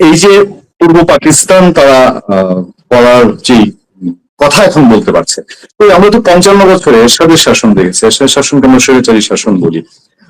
এই যে পূর্ব পাকিস্তান তারা করার যে কথা এখন বলতে পারছে তো আমরা তো পঞ্চান্ন বছরে এরশাদের শাসন দেখেছি এরশাদের শাসনকে আমরা স্বৈরাচারী শাসন বলি।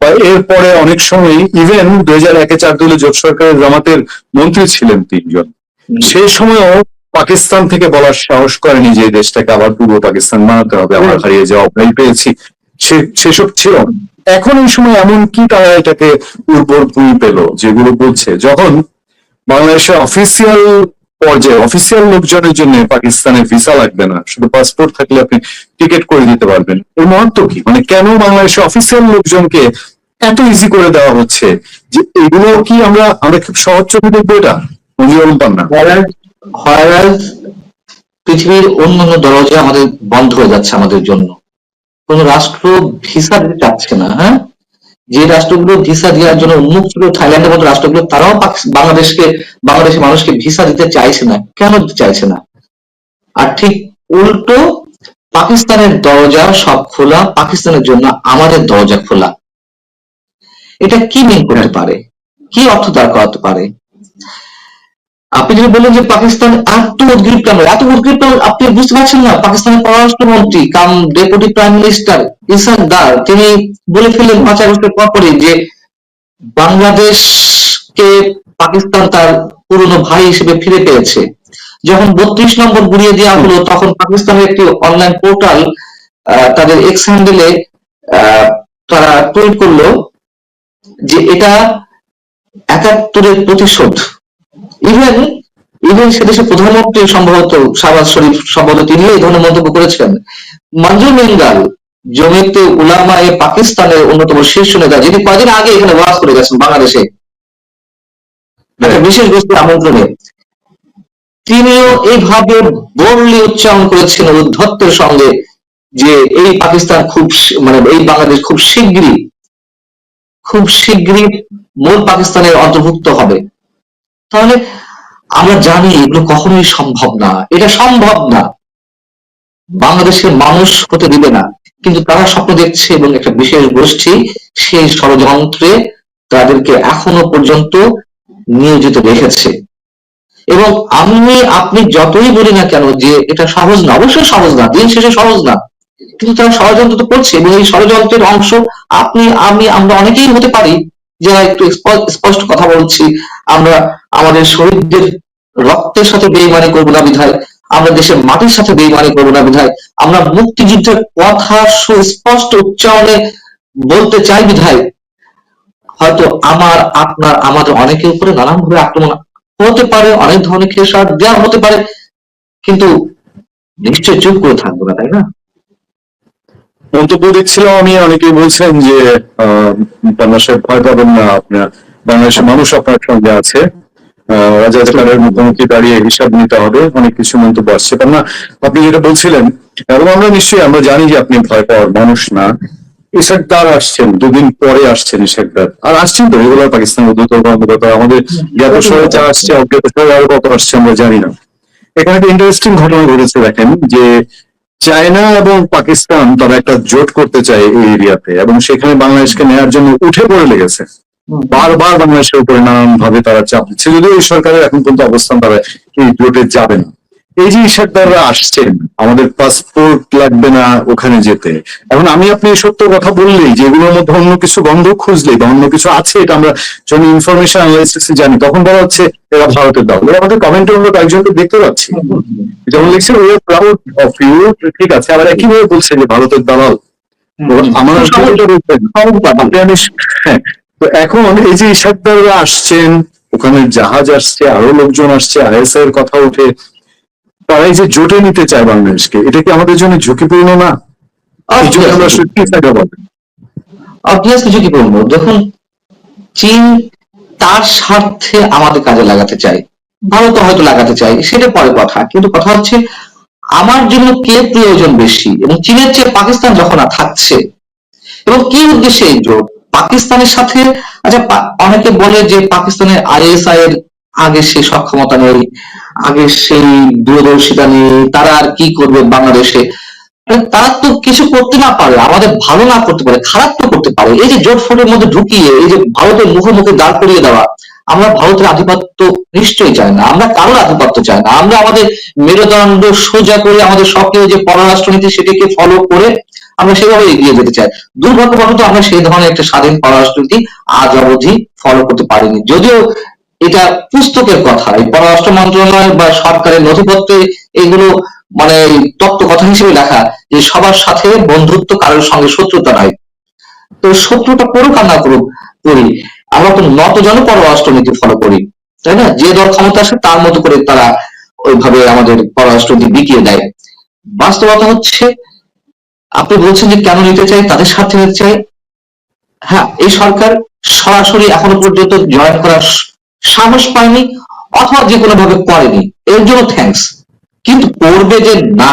বা এরপরে অনেক সময় ইভেন দুই হাজার একে চার দলীয় জোট সরকারের জামাতের মন্ত্রী ছিলেন তিনজন। সেই সময়ও পাকিস্তান থেকে বলার সাহস করেনি যে এই দেশটাকে আবার পূর্ব পাকিস্তান বানাতে হবে আমরা হারিয়ে যাওয়া অভ্যাই পেয়েছি। সে সেসব ছিল এখন এই সময় এমন কি তারা এটাকে উর্বর ভূমি পেল যেগুলো বলছে যখন বাংলাদেশের অফিসিয়াল পর্যায়ে অফিসিয়াল লোকজনের জন্য পাকিস্তানের ভিসা লাগবে না। শুধু পাসপোর্ট থাকলে আপনি টিকিট করে দিতে পারবেন। এর মহত্ব কি? মানে কেন বাংলাদেশের অফিসিয়াল লোকজনকে এত ইজি করে দেওয়া হচ্ছে? যে এগুলো কি আমরা আমরা খুব সহজ চোখে দেখব এটা? মঞ্জুর আলম পান্না পৃথিবীর অন্যান্য দরজা আমাদের বন্ধ হয়ে যাচ্ছে আমাদের জন্য। কোন রাষ্ট্র ভিসা দিতে চাচ্ছে না হ্যাঁ? যে রাষ্ট্রগুলো ভিসা দেওয়ার জন্য উন্মুখ ছিল, থাইল্যান্ডের মতো রাষ্ট্রগুলো, তারাও বাংলাদেশকে বাংলাদেশের মানুষকে ভিসা দিতে চাইছে না। কেন দিতে চাইছে না? আর ঠিক উল্টো, পাকিস্তানের দরজা সব খোলা, পাকিস্তানের জন্য আমাদের দরজা খোলা। এটা কি মিন করতে পারে? কি অর্থ দাঁড় করাতে পারে? আপনি যদি বললেন যে পাকিস্তান এত উদ্গ্রীব কেন? এত উদ্গ্রীব কেন? আপনি বুঝতে পারছেন না। পাকিস্তানের পররাষ্ট্রমন্ত্রী cum deputy prime minister Ishaq Dar, তিনি বলে ফেললেন পাঁচ আগস্টের পরপরই যে বাংলাদেশকে পাকিস্তান তার পুরনো ভাই হিসেবে ফিরে পেয়েছে। যখন বত্রিশ নম্বর গুড়িয়ে দেওয়া হলো, তখন পাকিস্তানের একটি অনলাইন পোর্টাল তাদের এক্স হ্যান্ডেলে তারা টুইট করল যে এটা একাত্তরের প্রতিশোধ। ইভেন ইভেন সে দেশের প্রধানমন্ত্রী সম্ভবত শাহবাজ শরীফ সম্ভবত তিনি এই ধরনের মন্তব্য করেছেন। মঞ্জুর মেঙ্গাল জমিতে উলামা এ পাকিস্তানের অন্যতম শীর্ষ নেতা যিনি কদিন আগে এখানে ওয়াজ করে গেছেন বাংলাদেশে। বিশেষ গোষ্ঠীর আমন্ত্রণে। তিনিও এইভাবে বললি উচ্চারণ করেছেন উদ্ধত্তের সঙ্গে যে এই পাকিস্তান খুব মানে এই বাংলাদেশ খুব শীঘ্রই খুব শীঘ্রই মূল পাকিস্তানের অন্তর্ভুক্ত হবে। তাহলে আমরা জানি এগুলো কখনোই সম্ভব না। এটা সম্ভব না। বাংলাদেশের মানুষ হতে দিবে না। কিন্তু তারা স্বপ্ন দেখছে এবং একটা বিশেষ গোষ্ঠী সেই ষড়যন্ত্রে তাদেরকে এখনও পর্যন্ত নিয়োজিত রেখেছে। এবং আমি, আপনি যতই বলি না কেন যে এটা সহজ না, অবশ্যই সহজ না, দিন শেষে সহজ না। কিন্তু তারা ষড়যন্ত্র তো করছে এবং এই ষড়যন্ত্রের অংশ আপনি, আমি, আমরা অনেকেই হতে পারি। যারা একটু স্পষ্ট কথা বলছি, আমরা আমাদের শরীরদের রক্তের সাথে বেইমানি করব না বিধায়, আমরা দেশের মাটির সাথে বেইমানি করব না বিধায়, আমরা মুক্তিযুদ্ধের কথা সুস্পষ্ট উচ্চারণে বলতে চাই বিধায়। হয়তো আমার, আপনার, আমাদের অনেকের উপরে নানান ভাবে আক্রমণ হতে পারে, অনেক ধরনের খেসার দেওয়া হতে পারে, কিন্তু নিশ্চয় চুপ করে থাকব না, তাই না? মন্তব্য দেখছিলাম আমি অনেকেই বলছেন যে পান্না ভয় পাবেন না আপনার বাংলাদেশের মানুষ আপনার সঙ্গে আছে। আহ, রাজাকারের মুখোমুখি দাঁড়িয়ে হিসাব নিতে হবে অনেক কিছু মন্তব্য আসছে। পান্না আপনি যেটা বলছিলেন এবং আমরা নিশ্চয়ই আমরা জানি যে আপনি ভয় পাওয়ার মানুষ না। ইশাকদার আসছেন দুদিন পরে আসছেন ইশাকদার। আর আসছেন তো রেগুলার পাকিস্তান কর্মকর্তা আমাদের জ্ঞাত শহরে যা আসছে অজ্ঞাত শহরে আরও কত আসছে আমরা জানি না। এখানে একটা ইন্টারেস্টিং ঘটনা ঘটেছে দেখেন যে চায়না এবং পাকিস্তান তারা একটা জোট করতে চায় এই এরিয়াতে এবং সেখানে বাংলাদেশকে নেয়ার জন্য উঠে পড়ে লেগেছে। বারবার বাংলাদেশের উপরে নানান ভাবে তারা চাপ দিচ্ছে যদিও এই সরকারের এখন কিন্তু অবস্থান তারা এই জোটে যাবে না। এই যে ইশাকদাররা আসছেন আমাদের পাসপোর্ট লাগবে না ওখানে যেতে। এখন আমি আপনি সত্য কথা বললেই যে এগুলোর মধ্যে অন্য কিছু গন্ধ খুঁজলে বা অন্য কিছু আছে এটা আমরা যখন ইনফরমেশন অ্যানালাইসিস জানি তখন বলা হচ্ছে এরা ভারতের দল। এরা আমাদের কমেন্টে আমরা কয়েকজনকে দেখতে পাচ্ছি। যেমন লিখছে we are proud of you ঠিক আছে আবার একইভাবে বলছে যে ভারতের দালাল। আমার আপনি আমি হ্যাঁ তো এখন এই যে ইশাকদাররা আসছেন ওখানে জাহাজ আসছে আরও লোকজন আসছে আইএসআই এর কথা উঠে তারা এই যে জোটে নিতে চায় বাংলাদেশকে এটা কি আমাদের জন্য ঝুঁকিপূর্ণ না? আমরা সত্যি থাকা বলেন অবভিয়াসলি বলব দেখুন চীন তার স্বার্থে আমাদের কাজে লাগাতে চায়। ভারত হয়তো লাগাতে চাই সেটা পরে কথা। কিন্তু কথা হচ্ছে আমার জন্য কে প্রয়োজন বেশি? এবং চীনের চেয়ে পাকিস্তান যখন আর থাকছে এবং কি উদ্দেশ্যে এই জোট? পাকিস্তানের সাথে আচ্ছা অনেকে বলে যে পাকিস্তানের আইএসআই এর আগে সেই সক্ষমতা নেই, আগে সেই দূরদর্শিতা নেই, তারা আর কি করবে বাংলাদেশে? তারা তো কিছু করতে না পারে আমাদের ভালো না করতে পারে খারাপ তো করতে পারে। এই যে জোট ফোটের মধ্যে ঢুকিয়ে, এই যে ভারতের মুখে মুখে দাঁড় করিয়ে দেওয়া, আমরা ভারতের আধিপত্য নিশ্চয়ই চাই না, আমরা কারোর আধিপত্য চাই না। আমরা আমাদের মেরুদণ্ড সোজা করে আমাদের সক্রিয় যে পররাষ্ট্রনীতি সেটাকে ফলো করে আমরা সেভাবে এগিয়ে যেতে চাই। দুর্ভাগ্যবশত আমরা সেই ধরনের একটা স্বাধীন পররাষ্ট্রনীতি আজ অবধি ফলো করতে পারিনি। যদিও এটা পুস্তকের কথা, এই পররাষ্ট্র মন্ত্রণালয় বা সরকারের নথিপত্রে এগুলো মানে তত্ত্ব কথা হিসেবে লেখা যে সবার সাথে বন্ধুত্ব কারোর সঙ্গে শত্রুতা নয় তো শত্রুটা করুক আর না করুক করি। আমরা তো নত জন পররাষ্ট্রনীতি ফলো করি, তাই না? যে দল ক্ষমতা আসে তার মতো করে তারা ওইভাবে আমাদের পররাষ্ট্রনীতি বিকিয়ে দেয়। বাস্তবতা হচ্ছে, আপনি বলছেন যে কেন নিতে চাই, তাদের স্বার্থে নিতে চাই। হ্যাঁ এই সরকার সরাসরি এখনও পর্যন্ত জয়েন করার সাহস পায়নি, অথবা যে কোনো ভাবে করেনি। এর জন্য থ্যাঙ্কস কিন্তু করবে যে না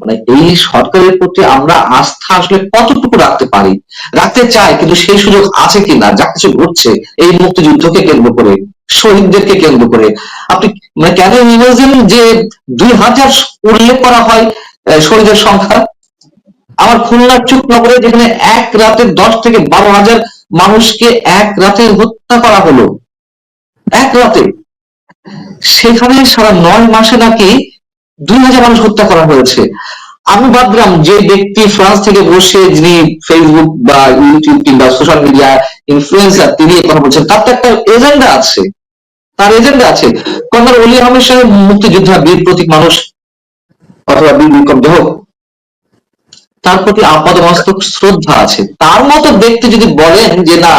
মানে এই সরকারের প্রতি আমরা আস্থা আসলে কতটুকু রাখতে পারি? রাখতে চাই, কিন্তু সেই সুযোগ আছে কিনা, যা কিছু ঘটছে, এই মুক্তিযুদ্ধকে কেন্দ্র করে, শহীদদেরকে কেন্দ্র করে। আপনি মানে কেন ইমাজিন যে দুই হাজার উল্লেখ করা হয় শহীদের সংখ্যা? আমার খুলনার চুকনগরে যেখানে এক রাতে দশ থেকে বারো হাজার মানুষকে এক রাতে হত্যা করা হলো এক রাতে। সেখানে সারা নয় মাসে নাকি দুই হাজার মানুষ হত্যা করা হয়েছে। আমি ভাবলাম যে ব্যক্তি ফ্রান্স থেকে বসে যিনি ফেসবুক বা ইউটিউব কিংবা সোশ্যাল মিডিয়া ইনফ্লুয়েন্সার তিনি কথা বলছেন, তার তো একটা এজেন্ডা আছে। তার এজেন্ডা আছে। কর্নার অলি আহমেদ সাহেব মুক্তিযোদ্ধা, বীর প্রতীক মানুষ অথবা বীর বিক্রম হোক, তার প্রতি আপাদমস্তক শ্রদ্ধা আছে। তার মতো ব্যক্তি যদি বলেন যে না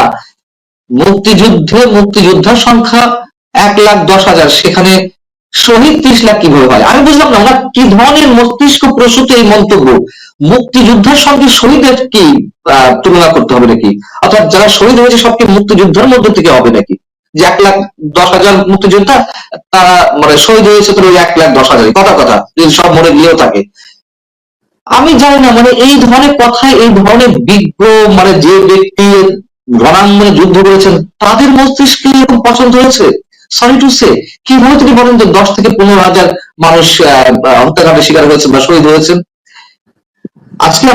মুক্তিযুদ্ধে মুক্তিযোদ্ধার সংখ্যা এক লাখ দশ হাজার। সেখানে শহীদ ত্রিশ লাখ কীভাবে হয়? আমি বুঝলাম না, ওনার কি ধরনের মস্তিষ্ক প্রসূত এই মন্তব্য? মুক্তিযুদ্ধের সঙ্গে শহীদের কি তুলনা করতে হবে নাকি? অর্থাৎ যারা শহীদ হয়েছে সবকে মুক্তিযুদ্ধের মধ্য থেকে হবে নাকি? যে এক লাখ দশ হাজার মুক্তিযোদ্ধা, তারা মানে শহীদ হয়েছে তো ওই এক লাখ দশ হাজার কথা কথা। যদি সব মরে গিয়েও থাকে। আমি জানি না মানে এই ধরনের কথা এই ধরনের বিজ্ঞ মানে যে ব্যক্তি রণাঙ্গনে যুদ্ধ করেছেন তাদের মস্তিষ্কে এরকম পছন্দ হয়েছে? সরি টু সে কীভাবে তিনি বলেন যে দশ থেকে পনেরো হাজার মানুষ হত্যাকাণ্ডের শিকার হয়েছে বা শহীদ হয়েছেন আজকে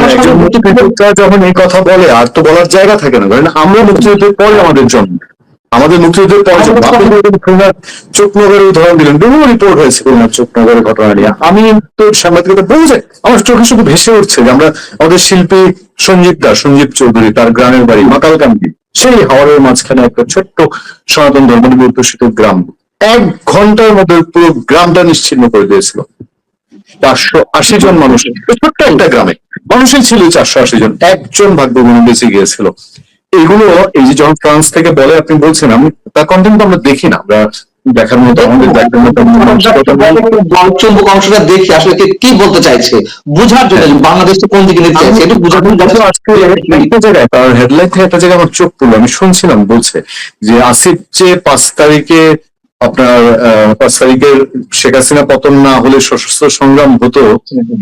যখন এই কথা বলে আর তো বলার জায়গা থাকে না। কারণ আমরা মুক্তিযুদ্ধের পরে আমাদের জন্ম। আমাদের মুক্তিযুদ্ধের পরে উদাহরণ দিলেন বিভিন্ন রিপোর্ট হয়েছে খুলনার চোখনগরের ঘটনা নিয়ে। আমি তো সাংবাদিকতা বলছে আমার চোখে শুধু ভেসে উঠছে যে আমরা আমাদের শিল্পী সঞ্জীব দাস সঞ্জীব চৌধুরী তার গ্রামের বাড়ি মাতালকান্দি সেই হাওড়ের মাঝখানে একটা ছোট্ট সনাতন ধর্ম নির্দেশিত গ্রাম। এক ঘণ্টার মধ্যে পুরো গ্রামটা নিশ্চিন্ন করে দিয়েছিল। চারশো আশি জন মানুষ ছোট্ট একটা গ্রামে। মানুষই ছিল চারশো আশি জন। একজন ভাগ্যগুণী বেঁচে গিয়েছিল। এগুলো এই যে যখন ফ্রান্স থেকে বলে আপনি বলছেন আমি তার কন্টেন্ট তো আমরা দেখি না আমরা দেখার মতো আমাদের দেখার মতো। চুম্বক অংশটা দেখি আসলে কে বলতে চাইছে বুঝার জন্য বাংলাদেশ তো কোন দিকে নিতে চাইছে এটা বোঝার জন্য আজকে একটা জায়গায় তার হেডলাইন থেকে একটা জায়গায় আমার চোখ পড়ল আমি শুনছিলাম বলছে যে আসিফ যে পাঁচ তারিখে আপনার আহ, পাঁচ তারিখের শেখ হাসিনা পতন না হলে সশস্ত্র সংগ্রাম হতো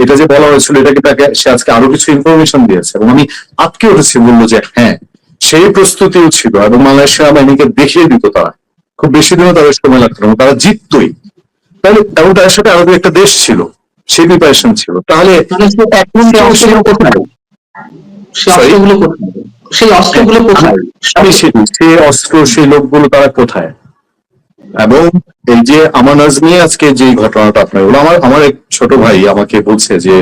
এটা যে বলা হয়েছিল এটাকে তাকে সে আজকে আরও কিছু ইনফরমেশন দিয়েছে? এবং আমি আটকে উঠেছি বলল যে হ্যাঁ সেই প্রস্তুতিও ছিল এবং মালয়েশিয়া বাহিনীকে দেখিয়ে দিত তারা। খুব বেশি দিনও তাদের সময় লাগতো না তারা জিততই। তাহলে এবং তাদের সাথে আরও একটা দেশ ছিল সেই প্রিপারেশন ছিল। তাহলে সেই অস্ত্রগুলো কোথায়? অস্ত্র সেই লোকগুলো তারা কোথায়? এবং এই যে আমার নাজমি আজকে যে ঘটনাটা আপনার বলল আমার আমার এক ছোট ভাই আমাকে বলছে যে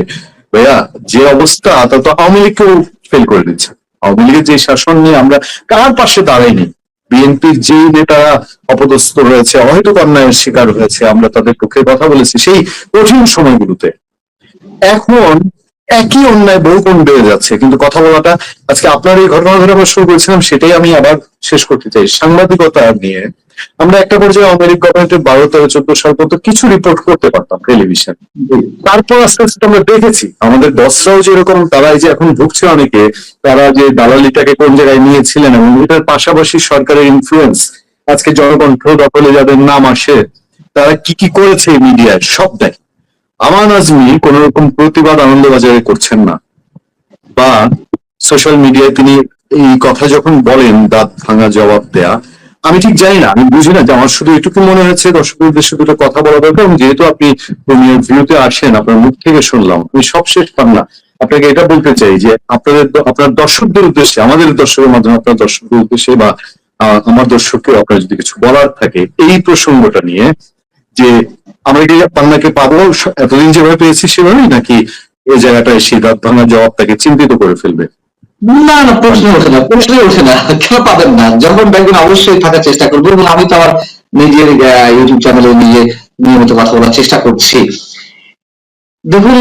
ভাইয়া যে অবস্থা তা তো আওয়ামী লীগকেও ফেল করে দিচ্ছে। আওয়ামী লীগের যে শাসন নিয়ে আমরা কার পাশে দাঁড়াইনি? বিএনপির যে নেতারা অপদস্থ হয়েছে অহেতুক অন্যায়ের শিকার হয়েছে, আমরা তাদের পক্ষে কথা বলেছি সেই কঠিন সময়গুলোতে। এখন একই অন্যায় বহু গুণ বেড়ে যাচ্ছে। কিন্তু কথা বলাটা আজকে আপনার এই ঘটনা ধরে আমরা শুরু করেছিলাম, সেটাই আমি আবার শেষ করতে চাই। সাংবাদিকতা নিয়ে আমরা একটা পর্যায়ে আমেরিকা গভর্নমেন্টের বারো, তেরো, চোদ্দ সাল পর্যন্ত কিছু রিপোর্ট করতে পারতাম টেলিভিশন তারপর আস্তে আস্তে আমরা দেখেছি, আমাদের দশরাও যেরকম তারা এই যে এখন ভুগছে অনেকে, তারা যে দালালিটাকে কোন জায়গায় নিয়েছিলেন এবং এটার পাশাপাশি সরকারের ইনফ্লুয়েন্স আজকে জনকণ্ঠ দখলে যাদের নাম আসে, তারা কি কি করেছে মিডিয়ায় সব দেয় আমান আজমি কোন রকম প্রতিবাদ আনন্দবাজারে করছেন না। বা সোশ্যাল মিডিয়ায় তিনি এই কথা যখন বলেন, দাঁত ভাঙা জবাব দেয়া, আমি ঠিক জানি না, আমি বুঝি না যে আমার শুধু এটুকু মনে হচ্ছে দর্শকের উদ্দেশ্যে দুটো কথা বলা দরকার এবং যেহেতু আপনি প্রিমিয়ার ভিউতে আসেন, আপনার মুখ থেকে শুনলাম, আমি সব শেষ পান না। আপনাকে এটা বলতে চাই যে আপনাদের আপনার দর্শকদের উদ্দেশ্যে, আমাদের দর্শকের মাধ্যমে আপনার দর্শকদের উদ্দেশ্যে বা আমার দর্শককে আপনার যদি কিছু বলার থাকে, এই প্রসঙ্গটা নিয়ে যে আমরা কি পান্নাকে পাবো এতদিন যেভাবে পেয়েছি সেভাবেই নাকি এই জায়গাটায় সেই রাত ভাঙার জবাব তাকে চিন্তিত করে ফেলবে? না না প্রশ্ন ওঠে না প্রশ্ন ওঠে না, কেন পাবেন না? যখন দেখবেন অবশ্যই থাকার চেষ্টা করব এবং আমি তো আমার নিজের ইউটিউব চ্যানেলে নিজে নিয়মিত কথা বলার চেষ্টা করছি। দেখুন,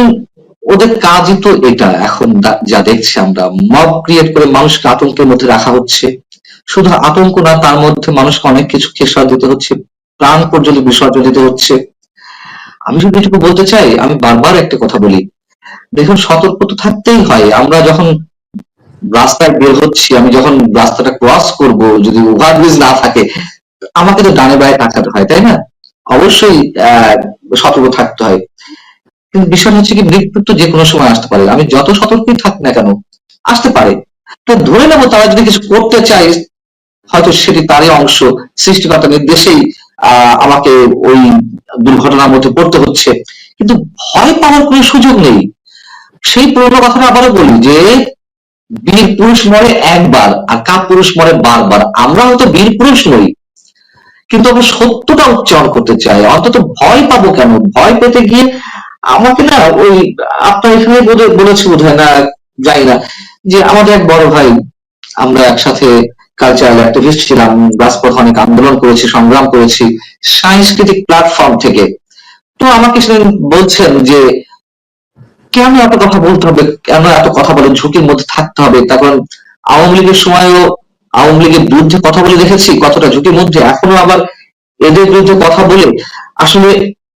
ওদের কাজই তো এটা, এখন যা দেখছি আমরা মব ক্রিয়েট করে মানুষকে আতঙ্কের মধ্যে রাখা হচ্ছে। শুধু আতঙ্ক না, তার মধ্যে মানুষকে অনেক কিছু খেসার দিতে হচ্ছে। প্রাণ পর্যন্ত বিসর্জন দিতে হচ্ছে। আমি শুধু এটুকু বলতে চাই, আমি বারবার একটা কথা বলি। দেখুন, সতর্ক তো থাকতেই হয়। আমরা যখন রাস্তায় বের হচ্ছি, আমি যখন রাস্তাটা ক্রস করব, যদি ওভারব্রিজ না থাকে, আমাকে তো ডানে বায়ে তাকাতে হয়, তাই না? অবশ্যই সতর্ক থাকতে হয়। কিন্তু বিষয় হচ্ছে কি, মৃত্যু তো যে কোনো সময় আসতে পারে। আমি যত সতর্কই থাক না কেন, আসতে পারে। তো ধরে নেব তারা যদি কিছু করতে চায়, হয়তো সেটি তারই অংশ, সৃষ্টিকর্তা নির্দেশেই আমাকে ওই দুর্ঘটনার মধ্যে পড়তে হচ্ছে। কিন্তু ভয় পাওয়ার কোনো সুযোগ নেই। সেই পুরোনো কথাটা আবারও বলি যে, বীর পুরুষ মরে একবার আর কা পুরুষ মরে বারবার? আমরা হয়তো বীর পুরুষ নই, কিন্তু আমরা সত্যটা উচ্চারণ করতে চাই। অন্তত ভয় পাবো কেন? ভয় পেতে গিয়ে আমাকে না ওই, আপনার এখানে বলেছি বোধ হয় না যাই না, যে আমাদের এক বড় ভাই, আমরা একসাথে কালচারাল অ্যাক্টিভিস্ট ছিলাম রাজপথ অনেক আন্দোলন করেছি, সংগ্রাম করেছি, সাংস্কৃতিক প্ল্যাটফর্ম থেকে। তো আমাকে সেদিন বলছেন যে, কেন এত কথা বলতে হবে? কেন এত কথা বলে ঝুঁকির মধ্যে থাকতে হবে? কারণ আওয়ামী লীগের সময়ও আওয়ামী লীগের বিরুদ্ধে কথা বলে দেখেছি, কতটা ঝুঁকির মধ্যে। এখনও আবার এদের বিরুদ্ধে কথা বলে, আসলে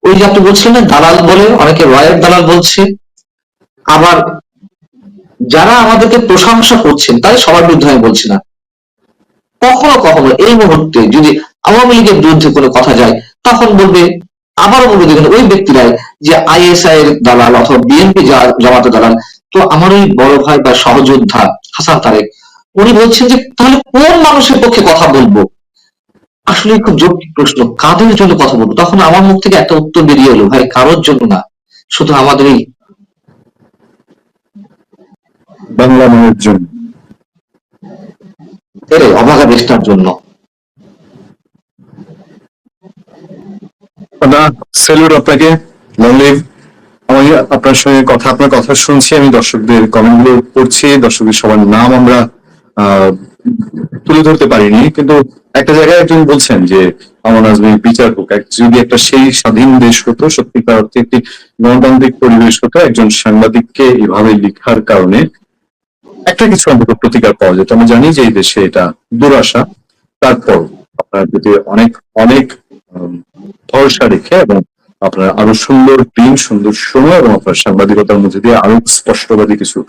ওই যে আপনি বলছিলেন না, দালাল বলে, অনেকে রয়ের দালাল বলছে। আবার যারা আমাদেরকে প্রশংসা করছেন, তাদের সবার বিরুদ্ধে আমি বলছি না। কখনো কখনো এই মুহূর্তে যদি আওয়ামী লীগের বিরুদ্ধে কোনো কথা যায়, তখন বলবে, আবারও বলবে দেখুন, ওই ব্যক্তিরাই যে আইএসআই এর দালাল অথবা বিএনপি জামাতের দালাল। তো আমার ওই বড় ভাই বা সহযোদ্ধা হাসান তারেক, উনি বলছেন যে তাহলে কোন মানুষের পক্ষে কথা বলব? আসলে খুব জটিল প্রশ্ন, কাদের জন্য কথা বলব? তখন আমার মুখ থেকে একটা উত্তর বেরিয়ে এলো, ভাই, কারোর জন্য না। শুধু আমাদের এই বাংলা মায়ের জন্য। এর অভাগা দেশটার জন্য। আপনাকে। আপনার সঙ্গে কথা, আপনার কথা শুনছি, আমি দর্শকদের কমেন্টগুলো পড়ছি, দর্শকদের সবার নাম আমরা তুলে ধরতে পারিনি, কিন্তু একটা জায়গায় একজন বলছেন যে, আমার আজমি বিচার হোক, এক- যদি একটা সেই স্বাধীন দেশ হতো, সত্যিকার অর্থে একটি গণতান্ত্রিক পরিবেশ হতো, একজন সাংবাদিককে এভাবে লিখার কারণে একটা কিছু অন্তত প্রতিকার পাওয়া যেত আমি জানি যে এই দেশে এটা দুরাশা। তারপর আপনার প্রতি অনেক অনেক ভরসা রেখে এবং আপনার আরও সুন্দর দিন সুন্দর সময় এবং আপনার সাংবাদিকতার মধ্যে দিয়ে আরও স্পষ্টবাদী কিছু